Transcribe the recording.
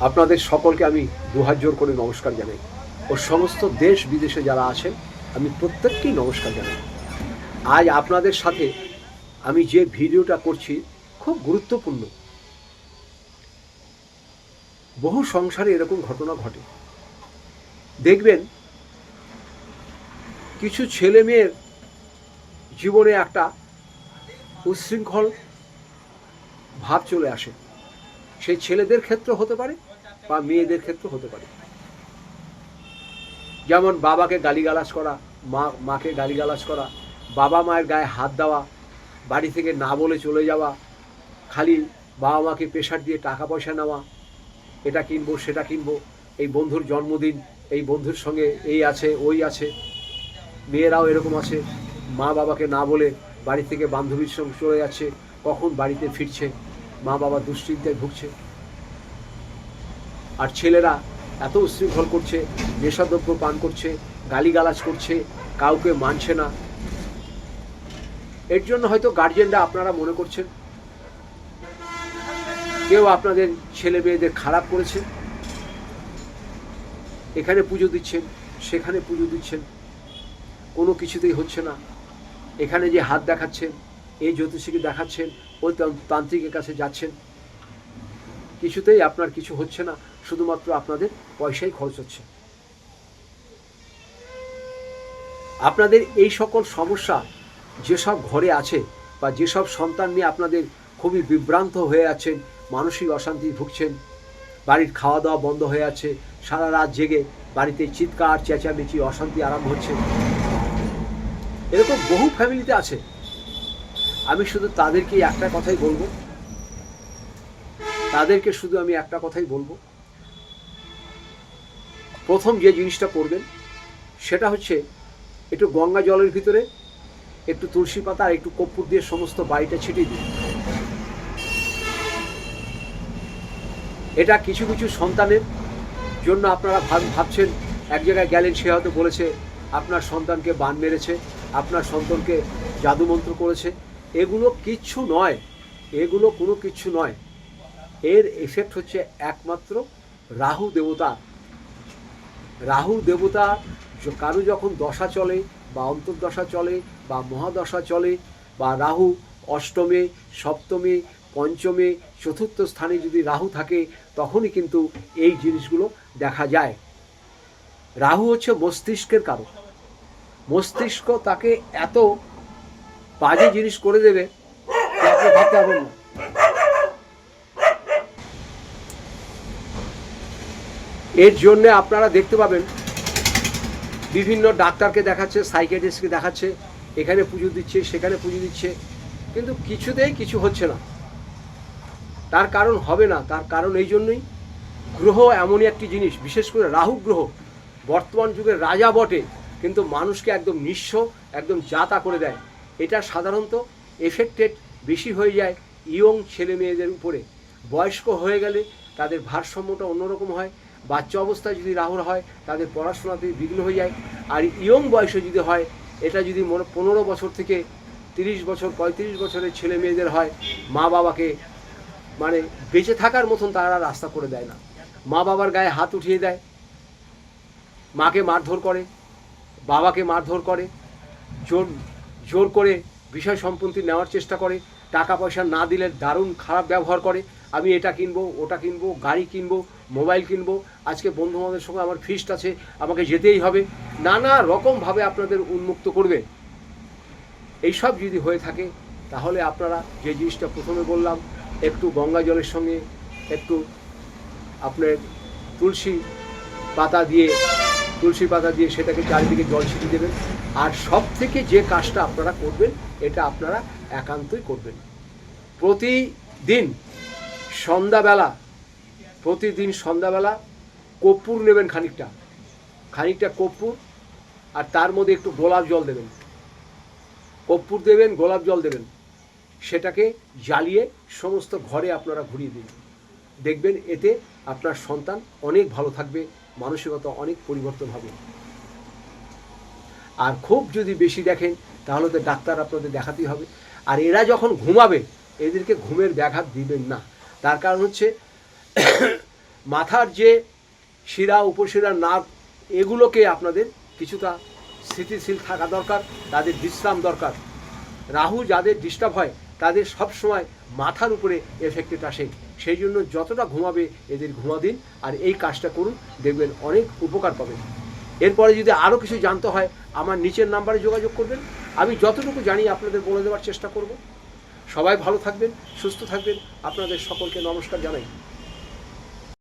আপনাদের সকলকে আমি দুহাত জোর করে নমস্কার জানাই। ও সমস্ত দেশ বিদেশে যারা আছেন, আমি প্রত্যেককেই নমস্কার জানাই। আজ আপনাদের সাথে আমি যে ভিডিওটা করছি খুব গুরুত্বপূর্ণ। বহু সংসারে এরকম ঘটনা ঘটে। দেখবেন, কিছু ছেলে মেয়ের জীবনে একটা উচ্ছৃঙ্খল ভাব চলে আসে। সেই ছেলেদের ক্ষেত্রে হতে পারে বা মেয়েদের ক্ষেত্রে হতে পারে। যেমন বাবাকে গালিগালাজ করা, মা, মাকে গালিগালাজ করা, বাবা মায়ের গায়ে হাত দেওয়া, বাড়ি থেকে না বলে চলে যাওয়া, খালি বাবা মাকে প্রেশার দিয়ে টাকা পয়সা নেওয়া, এটা কিনবো, সেটা কিনবো, এই বন্ধুর জন্মদিন, এই বন্ধুর সঙ্গে এই আছে, ওই আছে, মেয়েরাও এরকম আছে, মা বাবাকে না বলে বাড়ি থেকে বান্ধবীর সঙ্গে চলে যাচ্ছে, কখন বাড়িতে ফিরছে মা বাবা দুশ্চিন্তায় ভুগছে। আর ছেলেরা এত উশৃঙ্খল করছে, নেশাদ্রব্য পান করছে, গালিগালাজ করছে, কাউকে মানছে না। এর জন্য হয়তো গার্জেনরা আপনারা মনে করছেন। কেউ আপনাদের ছেলে মেয়েদের খারাপ করেছে। এখানে পুজো দিচ্ছেন, সেখানে পুজো দিচ্ছেন। কোনো কিছুতেই হচ্ছে না। এখানে যে হাত দেখাচ্ছেন, এই জ্যোতিষীকে দেখাচ্ছেন ওই তান্ত্রিকের কাছে যাচ্ছেন। কিছুতেই আপনার কিছু হচ্ছে না, শুধুমাত্র আপনাদের পয়সাই খরচ হচ্ছে। আপনাদের এই সকল সমস্যা যেসব ঘরে আছে বা যেসব সন্তান নিয়ে আপনাদের খুবই বিভ্রান্ত হয়ে আছেন, মানসিক অশান্তি ভুগছেন, বাড়ির খাওয়া দাওয়া বন্ধ হয়ে আছে, সারা রাত জেগে বাড়িতে চিৎকার, চেঁচামেচি, অশান্তি আরম্ভ হচ্ছে। এরকম বহু ফ্যামিলিতে আছে। আমি শুধু তাদেরকে একটা কথাই বলব। তাদেরকে শুধু আমি একটা কথাই বলব। প্রথম যে জিনিসটা করবেন, সেটা হচ্ছে একটু গঙ্গা জলের ভিতরে একটু তুলসী পাতা আর একটু কর্পূর দিয়ে সমস্ত বাড়িটা ছিটিয়ে দিন। এটা কিছু কিছু সন্তানের জন্য আপনারা ভাব- ভাবছেন, এক জায়গায় গেলেন, সে হয়তো বলেছে, আপনার সন্তানকে বান মেরেছে, আপনার সন্তানকে জাদুমন্ত্র করেছে। এগুলো কিচ্ছু নয়। এগুলো কোনো কিছু নয়। এর এফেক্ট হচ্ছে একমাত্র রাহু দেবতা। রাহু দেবতা কারও যখন দশা চলে বা অন্তর্দশা চলে বা মহাদশা চলে বা রাহু অষ্টমে, সপ্তমে, পঞ্চমে, চতুর্থ স্থানে যদি রাহু থাকে, তখনই কিন্তু এই জিনিসগুলো দেখা যায়। রাহু হচ্ছে মস্তিষ্কের কারণ মস্তিষ্ক তাকে এত বাজে জিনিস করে দেবে আপনি ভাবতে না। এর জন্যে আপনারা দেখতে পাবেন, বিভিন্ন ডাক্তারকে দেখাচ্ছে সাইকেটিস্টকে দেখাচ্ছে, এখানে পুজো দিচ্ছে, সেখানে পুজো দিচ্ছে, কিন্তু কিছুতেই কিছু হচ্ছে না। তার কারণ হবে না, তার কারণ এই জন্যই গ্রহ এমনই একটি জিনিস, বিশেষ করে রাহু গ্রহ। বর্তমান যুগের রাজা বটে, কিন্তু মানুষকে একদম নিঃস্ব, একদম জাতা করে দেয়। এটা সাধারণত এফেক্টেড বেশি হয়ে যায় ইয়ং ছেলে মেয়েদের উপরে। বয়স্ক হয়ে গেলে তাদের ভারসাম্যটা অন্যরকম হয়, বাচ্চা অবস্থায় যদি রাহুল হয়, তাদের পড়াশোনাতে বিঘ্ন হয়ে যায়। আর ইয়ং বয়সে যদি হয়, এটা যদি পনেরো বছর থেকে তিরিশ বছর, পঁয়ত্রিশ বছরের ছেলে মেয়েদের হয়, মা বাবাকে মানে বেঁচে থাকার মতন তারা রাস্তা করে দেয় না। মা বাবার গায়ে হাত উঠিয়ে দেয়, মাকে মারধর করে, বাবাকে মারধর করে জোর জোর করে বিষয় সম্পত্তি নেওয়ার চেষ্টা করে, টাকা পয়সা না দিলে দারুণ খারাপ ব্যবহার করে। আমি এটা কিনবো, ওটা কিনবো, গাড়ি কিনবো, মোবাইল কিনবো, আজকে বন্ধু বান্ধবের সঙ্গে আমার ফিস্ট আছে, আমাকে যেতেই হবে। নানা রকমভাবে আপনাদের উন্মুক্ত করবে। এইসব যদি হয়ে থাকে, তাহলে আপনারা যে জিনিসটা প্রথমে বললাম, একটু গঙ্গা জলের সঙ্গে, একটু আপনার তুলসী পাতা দিয়ে তুলসী পাতা দিয়ে সেটাকে চারিদিকে জল ছিটিয়ে দেবেন। আর সব থেকে যে কাজটা আপনারা করবেন, এটা আপনারা একান্তই করবেন। প্রতিদিন সন্ধ্যাবেলা প্রতিদিন সন্ধ্যাবেলা কর্পূর নেবেন খানিকটা। খানিকটা কর্পূর আর তার মধ্যে একটু গোলাপ জল দেবেন। কর্পূর দেবেন, গোলাপ জল দেবেন। সেটাকে জ্বালিয়ে সমস্ত ঘরে আপনারা ঘুরিয়ে দিন। দেখবেন এতে আপনার সন্তান অনেক ভালো থাকবে মানসিকতা অনেক পরিবর্তন হবে। আর খুব যদি বেশি দেখেন, তাহলে তো ডাক্তার আপনাদের দেখাতেই হবে। আর এরা যখন ঘুমাবে, এদেরকে ঘুমের ব্যাঘাত দিবেন না। তার কারণ হচ্ছে, মাথার যে শিরা, উপশিরা, নাক, এগুলোকে আপনাদের কিছুটা স্থিতিশীল থাকা দরকার, তাদের বিশ্রাম দরকার। রাহু যাদের ডিস্টার্ব হয়, তাদের সব সময় মাথার উপরে এফেক্টেড আসে। সেই জন্য যতটা ঘুমাবে এদের ঘুমা দিন, আর এই কাজটা করুন, দেখবেন অনেক উপকার পাবেন। এরপরে যদি আরও কিছু জানতে হয়, আমার নিচের নাম্বারে যোগাযোগ করবেন। আমি যতটুকু জানি আপনাদের বলে দেওয়ার চেষ্টা করব। সবাই ভালো থাকবেন, সুস্থ থাকবেন। আপনাদের সকলকে নমস্কার জানাই।